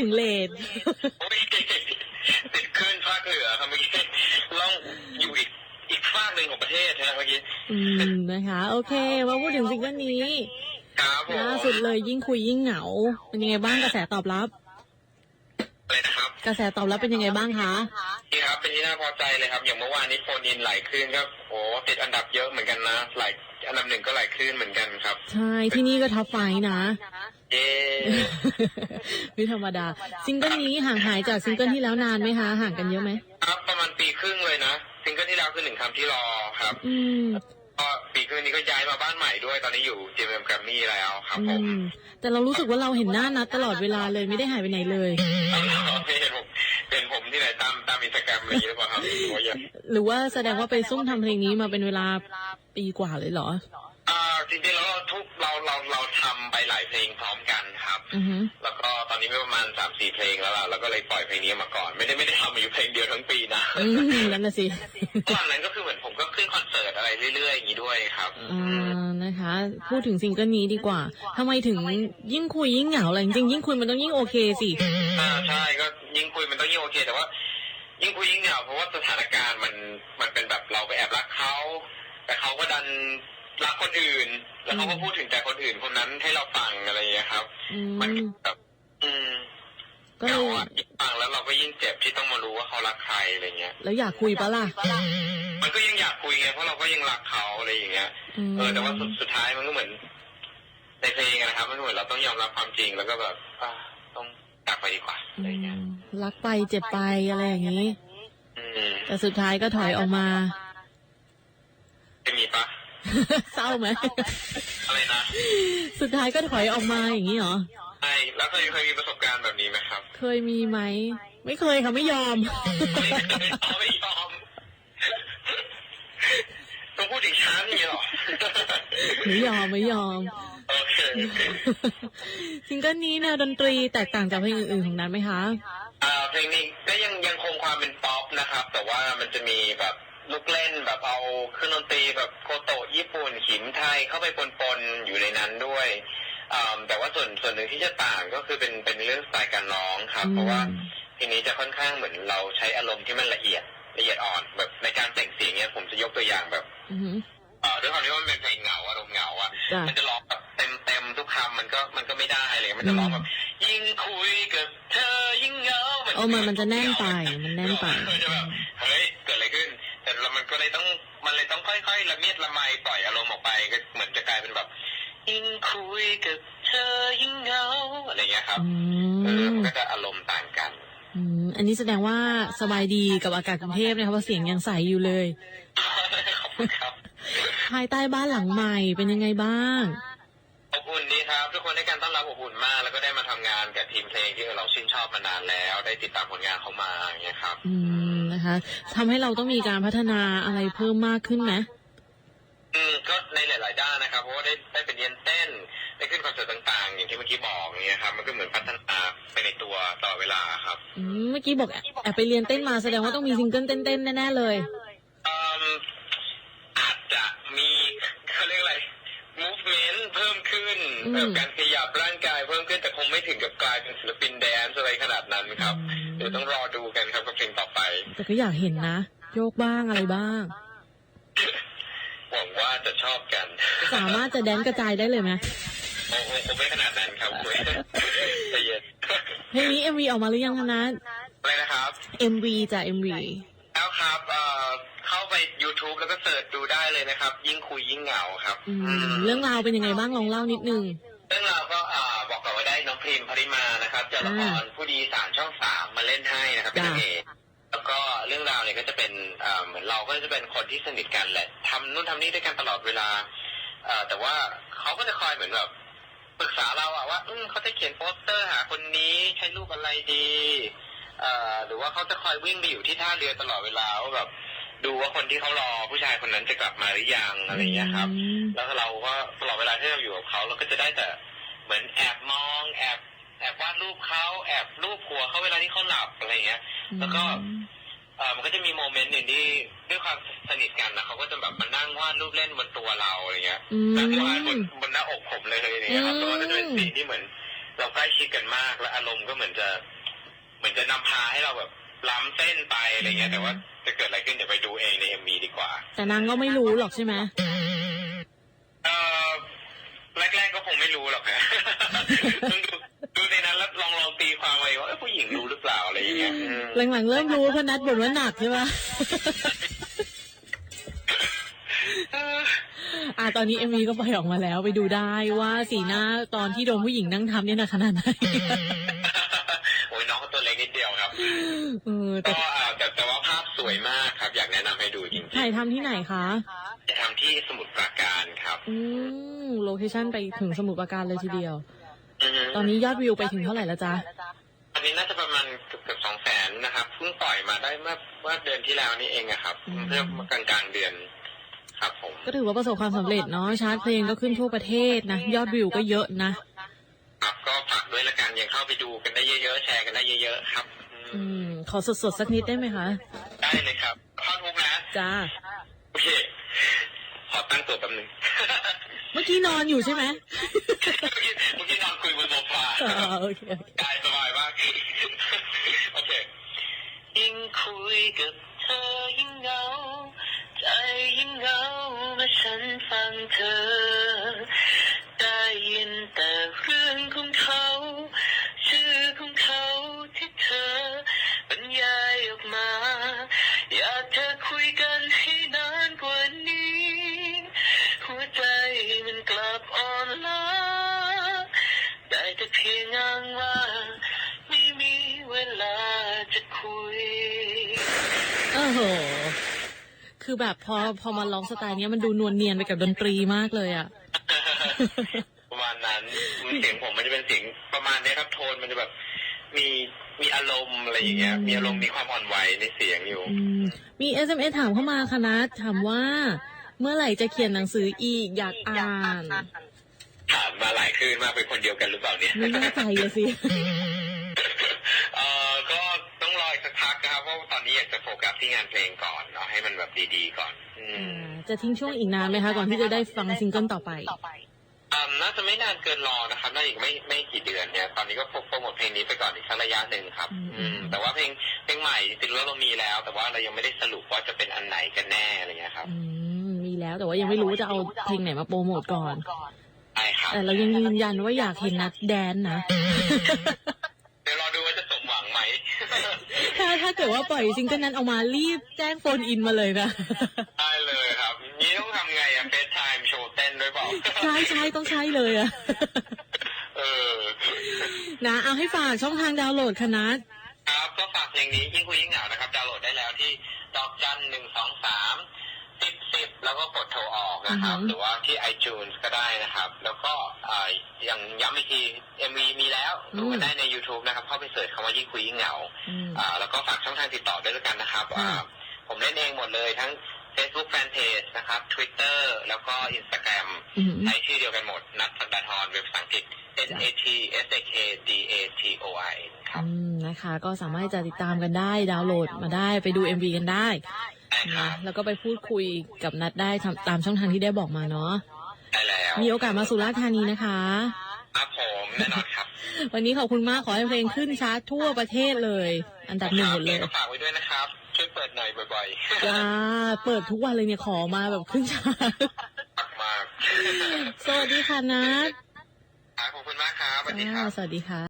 ถึงเลทโอ้ยติดขึ้นภาคเหนือครับเมื่อกี้ล่องอยู่อีกอีกฝากหนึ่งของประเทศนะเมื่อกี้อืมนะคะ โอเค มาพูดถึงซิงเกิลนี้ครับผมล่าสุดเลยยิ่งคุยยิ่งเหงา เป็นยังไงบ้างกระแสตอบรับอะไรนะครับกระแสตอบรับเป็นยังไงบ้างคะนี่ครับเป็นที่น่าพอใจเลยครับ อย่างเมื่อวานนี้โฟนอินหลายคลื่นก็โอ้ติดอันดับเยอะเหมือนกันนะหลายอันดับหนึ่งก็หลายคลื่นเหมือนกันครับ ใช่ที่นี่ก็ท็อปไฟว์นะ เย้ไม่ธรรมดา ซิงเกิลนี้ห่างหายจากซิงเกิลที่แล้วนานไหมคะ ห่างกันเยอะไหมครับประมาณปีครึ่งเลยนะซิงเกิลที่แล้วคือหนึ่งคำที่รอครับ อืมก็ปีครึ่งนี้ก็ย้ายมาบ้านใหม่ด้วยตอนนี้อยู่ JMM Grammy แล้วครับอืผมมแต่เรารู้สึกว่าเราเห็นหน้านัดตลอดเวลาเลยไม่ได้หายไปไหนเลยไม่เห็นผมเห็นผมที่ไหนตามตามอินสตาแกรมอะไรอย่างเงี้ยหรือเปล่าครับโอ้ยหรือว่าแสดงว่าไปซุ่มทำเพลงนี้มาเป็นเวลาปีกว่าเลยเหรออ่า จริงๆแล้วเราทุกเราเราเราทำไปหลายเพลงพร้อมกันครับ อือฮึแล้วก็ตอนนี้ไม่ประมาณสามสี่เพลงแล้วล่ะแล้วก็เลยปล่อยเพลงนี้มาก่อน ไม่ได้ไม่ได้ทำมาอยู่เพลงเดียวทั้งปีนะอืมนั่นน่ะสิก่อนนั้นก็คือเหมือนผมก็ขึ้นคอนเสิร์ตอะไรเรื่อยๆอย่างนี้ด้วยครับอ่านะคะ พูดถึงซิงเกิลนี้ดีกว่าทำไมถึงยิ่งคุยยิ่งเหงาล่ะจริงๆยิ่งคุยมันต้องยิ่งโอเคสิอ่าใช่ก็ยิ่งคุยมันต้องยิ่งโอเค แต่ว่า ยิ่งคุยยิ่งเหงาเพราะว่าสถานการณ์มันมันเป็นแบบเราไปแอบรักเขาแต่เขาก็ดัน รักคนอื่น แล้วเขาก็พูดถึงแต่คนอื่นคนนั้นให้เราฟังอะไรอย่างเงี้ยครับอืมันมแบบอืมก็เหเลงายอะยิ่งฟังแล้วเราก็ยิ่งเจ็บที่ต้องมารู้ว่าเขารักใครอะไรเงี้ย แล้วอยากคุยปะล่ะ มันก็ยังอยากคุยไงเพราะเราก็ยังรักเขาอะไรอย่างเงี้ยอืมเออแต่ว่าสุดสุดท้ายมันก็เหมือนในเพลงอะนะครับ มันก็เหมือนเราต้องยอมรับความจริงแล้วก็แบบอะต้องกลับไปดีกว่าอะไรอย่างเงี้ย รักไปเจ็บไปอะไรอย่างนี้อืมแต่สุดท้ายก็ถอยออกมา จะมีปะ เศร้าไหมอะไรนะสุดท้ายก็ถอยออกมาอย่างนี้เหรอใช่แล้วเคยเคยมีประสบการณ์แบบนี้ไหมครับ เคยมีไหมไม่เคยค่ะไม่ยอมไม่เคยเอาไม่ยอมต้องพูดถึงฉันนี่หรอไม่ยอมไม่ยอมโอเคซิงเกิลนี้แนวดนตรีแตกต่างจากเพลงอื่นๆของนั้นไหมคะอ่าเพลงนี้ก็ยังยังคงความเป็นป๊อปนะครับ แต่ว่ามันจะมีแบบ ลูกเล่นแบบเอาเครื่องดนตรีแบบโคโตะญี่ปุ่นขิมไทยเข้าไปปนๆอยู่ในนั้นด้วยอ่าแต่ว่าส่วนส่วนหนึ่งที่จะต่างก็คือเป็นเป็นเรื่องสไตล์การร้องครับอืมเพราะว่าเพลงนี้จะค่อนข้างเหมือนเราใช้อารมณ์ที่มันละเอียดละเอียดอ่อนแบบในการแต่งเสียงเนี้ยผมจะยกตัวอย่างแบบอือหือเอ่อด้วยความที่ว่ามันเป็นเพลงเหงาอารมณ์เหงาอะจ้ะมันจะร้องแบบเต็มเต็มๆทุกคำมันก็มันก็ไม่ได้เลยมันจะร้องแบบยิ่งคุยกับเธอยิ่งเหงา โอ้มันมันจะแน่นไปมันแน่นไป มันก็เลยต้องมันเลยต้องค่อยๆละเมียดละไมปล่อยอารมณ์ออกไปก็เหมือนจะกลายเป็นแบบ ยิ่งคุยกับเธอยิ่งเหงาอะไรเงี้ยครับอืเออมมันก็จะอารมณ์ต่างกันอืมอันนี้แสดงว่าสบายดีกับอากาศกรุงเทพนะคะเพราะเสียงยังใสอยู่เลย ขอบคุณครับ ภายใต้บ้านหลังใหม่เป็นยังไงบ้าง อบอุ่นดีครับ ทุกคนให้การต้อนรับอบอุ่นมาก แล้วก็ได้มาทำงานกับทีมเพลงที่เราชื่นชอบมานานแล้ว ได้ติดตามผลงานเขามาอย่างเงี้ยครับ อืมนะคะทำให้เราต้องมีการพัฒนาอะไรเพิ่มมากขึ้นไหมอืมก็ในหลาย ๆ ด้านนะครับ เพราะว่าได้ได้ไปเรียนเต้นได้ขึ้นคอนเสิร์ตต่าง ๆ อย่างที่เมื่อกี้บอกอย่างเงี้ยครับมันก็เหมือนพัฒนาไปในตัวตลอดเวลาครับอืมเมื่อกี้บอกแอบแอบไปเรียนเต้นมาแสดงว่าต้องมีซิงเกิลเต้นๆแน่ๆเลยอืมอาจจะมีเขาเรียกอะไร movement เพิ่ม ขึ้นอืมแบบการขยับร่างกายเพิ่มขึ้นแต่คงไม่ถึงกับกลายเป็นศิลปินแดนซ์อะไรขนาดนั้นครับอืมเดี๋ยวต้องรอดูกันครับกับเพลงต่อไป แต่ก็อยากเห็นนะ โยกบ้างอะไรบ้างหวังว่าจะชอบกัน สามารถจะแดนกระจายได้เลยไหมโอ้โหคงไม่ขนาดนั้นครับคุยใจเย็นเพลงนี้ MV ออกมาหรือยังคะนัทอะไรนะครับ MV จาก MV แล้วครับ เอ่อเข้าไป YouTube แล้วก็เสิร์ชดูได้เลยนะครับ ยิ่งคุยยิ่งเหงาครับอืมอืมเรื่องราวเป็นยังไงบ้างลองเล่านิดนึง เรื่องราวก็อ่าบอกก่อนว่าได้น้องพริมพริมานะครับจากละครผู้ดีสารช่องสามมาเล่นให้นะครับเป็นจ้ะนางเอกแล้วก็เรื่องราวเนี่ยก็จะเป็นอ่าเหมือนเราก็จะเป็นคนที่สนิทกันแหละทำนู่นทำนี่ด้วยกันตลอดเวลาเอ่อแต่ว่าเขาก็จะคอยเหมือนแบบปรึกษาเราอะว่าอืมเขาจะเขียนโปสเตอร์หาคนนี้ใช้รูปอะไรดี เอ่อหรือว่าเขาจะคอยวิ่งไปอยู่ที่ท่าเรือตลอดเวลาว่าแบบ ดูว่าคนที่เขารอผู้ชายคนนั้นจะกลับมาหรือยังอะไรอย่างเงี้ยครับอืมแล้วเราก็ตลอดเวลาที่เราอยู่กับเขาเราก็จะได้แต่เหมือนแอบมองแอบแอบวาดรูปเขาแอบรูปหัวเขาเวลาที่เขาหลับอะไรเงี้ย แล้วก็เออมันก็จะมีโมเมนต์หนึ่งที่ด้วยความสนิทกันนะเขาก็จะแบบมานั่งวาดรูปเล่นบนตัวเราอะไรเงี้ยอืมนั่งวาดบนบนหน้าอกผมเลยอะไรเงี้ยครับอืมแล้วก็จะเป็นสิ่งที่เหมือน เราใกล้ชิดกันมากและอารมณ์ก็เหมือนจะ เหมือนจะนำพาให้เราแบบ ล้ำเส้นไปอะไรเงี้ยแต่ว่าจะเกิดอะไรขึ้นเดี๋ยวไปดูเองในเอ็มวีดีกว่า แต่นางก็ไม่รู้หรอกใช่ไหมเออแรกๆก็คงไม่รู้หรอกนะต้องดูดูในนั้นแล้วลองลองตีความเอาเองว่าเอ้ยผู้หญิงรู้หรือเปล่าอะไรอย่างเงี้ยอืมหลังๆเริ่มรู้เพราะนัดบ่นว่าหนักใช่ปะเอออะตอนนี้เอ็มวีก็ปล่อยออกมาแล้วไปดูได้ว่าสีหน้าตอนที่โดนผู้หญิงนั่งทำเนี่ยหนะขนาดไหน เออแต่ก็อ่าแต่แต่ว่าภาพสวยมากครับ อยากแนะนำให้ดูจริงถ่ายทำที่ไหนคะๆจะทำที่สมุทรปราการครับอืมโลเคชั่นไปถึงสมุทรปราการเลยทีเดียว อือฮึตอนนี้ยอดวิวไปถึงเท่าไหร่แล้วจ๊ะ ตอนนี้น่าจะประมาณเกือบเกือบสองแสนนะครับเพิ่งปล่อยมาได้เมื่อเมื่อเดือนที่แล้วนี่เองอะครับอืม เพื่อกลางกลางๆเดือนครับผม ก็ถือว่าประสบความสำเร็จเนาะ ชาร์ตเพลงก็ขึ้นทั่วประเทศนะ ยอดวิวก็เยอะนะ ครับก็ฝากด้วยละกันยังเข้าไปดูกันได้เยอะๆ แชร์กันได้เยอะๆ ครับ อืมอืม ขอสดๆสักนิดได้ไหมคะ ได้เลยครับท่อนฮุกนะ จ้า โอเค ขอตั้งตัวแป๊บนึง เมื่อกี้นอนอยู่ใช่ไหมเมื่อกี้เมื่อกี้นอนคุยบนโซฟาอ๋อโอเคโอเค กายสบายมากโอเค ยิ่งคุยกับเธอยิ่งเหงา ใจยิ่งเหงาเมื่อฉันฟังเธอ ได้ยินแต่เรื่องของ งอ้างว่าไม่มีเวลาจะคุยเออโห คือแบบพอพอมาร้องสไตล์เนี้ยมันดูนวลเนียนไปกับดนตรีมากเลยอะ ประมาณนั้นเสียงผมมันจะเป็นเสียงประมาณเนี้ยครับโทนมันจะแบบมีมีอารมณ์อะไรอย่างเงี้ย มีอารมณ์มีความอ่อนไหวในเสียงอยู่ อืมมี SMS ถามเข้ามาค่ะนะถามว่า เมื่อไหร่จะเขียนหนังสืออีกอยากอ่าน ถามมาหลายคืนมากเป็นคนเดียวกันหรือเปล่าเนี่ยไม่แน่ใจอะสิเออก็ต้องรออีกสักพักนะครับเพราะว่าตอนนี้อยากจะโฟกัสที่งานเพลงก่อนเนาะให้มันแบบดีๆก่อน อือ่ามจะทิ้งช่วงอีกนานไหมคะ ก่อนที่จะได้ฟังซิงเกิลต่อไปอ่าน่าจะไม่นานเกินรอนะครับน่าจะอีกไม่ไม่กี่เดือนเนี่ย ตอนนี้ก็โปรโมทเพลงนี้ไปก่อนอีกสักระยะหนึ่งครับอืมอืม แต่ว่าเพลงเพลงใหม่จริงๆแล้วเรามีแล้ว แต่ว่าเรายังไม่ได้สรุปว่าจะเป็นอันไหนกันแน่อะไรเงี้ยครับ อืม มีแล้วแต่ว่ายังไม่รู้ว่าจะเอาเพลงไหนมาโปรโมทก่อนใช่ครับ แต่เรายังยืนยันว่าอยากเห็นนัดแดนนะ เดี๋ยวรอดูว่าจะสมหวังไหม ถ้าถ้าเกิดว่าปล่อยซิงเกิลนั้นออกมารีบแจ้งโฟนอินมาเลยนะ ได้เลยครับ นี่ต้องทำไงอะเฟซไทม์โชว์เต้นด้วยเปล่า ใช่ใช่ต้องใช่เลยอะเออ นะเอาให้ฝากช่องทางดาวน์โหลดค่ะนัดครับก็ฝากเพลงนี้ แล้วก็กดโทรออกนะครับอือฮึหรือว่าที่ iTunes ก็ได้นะครับ แล้วก็อ่าอย่างย้ำอีกที MV มีแล้วดูกันได้ใน YouTube นะครับ เข้าไปเสิร์ชคำว่ายิ่งคุยยิ่งเหงาอืม อ่าแล้วก็ฝากช่องทางติดต่อด้วยแล้วกันนะครับค่ะอ่าผมเล่นเองหมดเลยทั้ง Facebook Fanpage นะครับ Twitter แล้วก็ Instagram อืมใช้ชื่อเดียวกันหมด นัทสักดาทรเว็บภาษาอังกฤษ N A T S A K D A T O I ครับอืมนะคะ ก็สามารถจะติดตามกันได้ดาวน์โหลดมาได้ไปดู MV กันได้ใช่ครันะบแล้วก็ไปพูดคุยกับนัดได้ทำตามช่องทางที่ได้บอกมาเนาะใช่แล้วมีโอกาสมาสุราษฎร์ธานีนะคะครับผมแน่นอนครับ วันนี้ขอบคุณมากขอให้เพลงขึ้นชาร์ตทั่วประเทศเลย อันดับหนึ่งหมดเลยก็ฝากไว้ด้วยนะครับช่วย เปิดหน่อยบ่อยๆจ้าเปิดทุกวันเลยเนี่ยขอมาแบบขึ้นชาร์ตฝากมากสวัสดีค่ะนัดครับขอบคุณมากครับสวัสดีคอ่ารับ สวัสดีค่ะ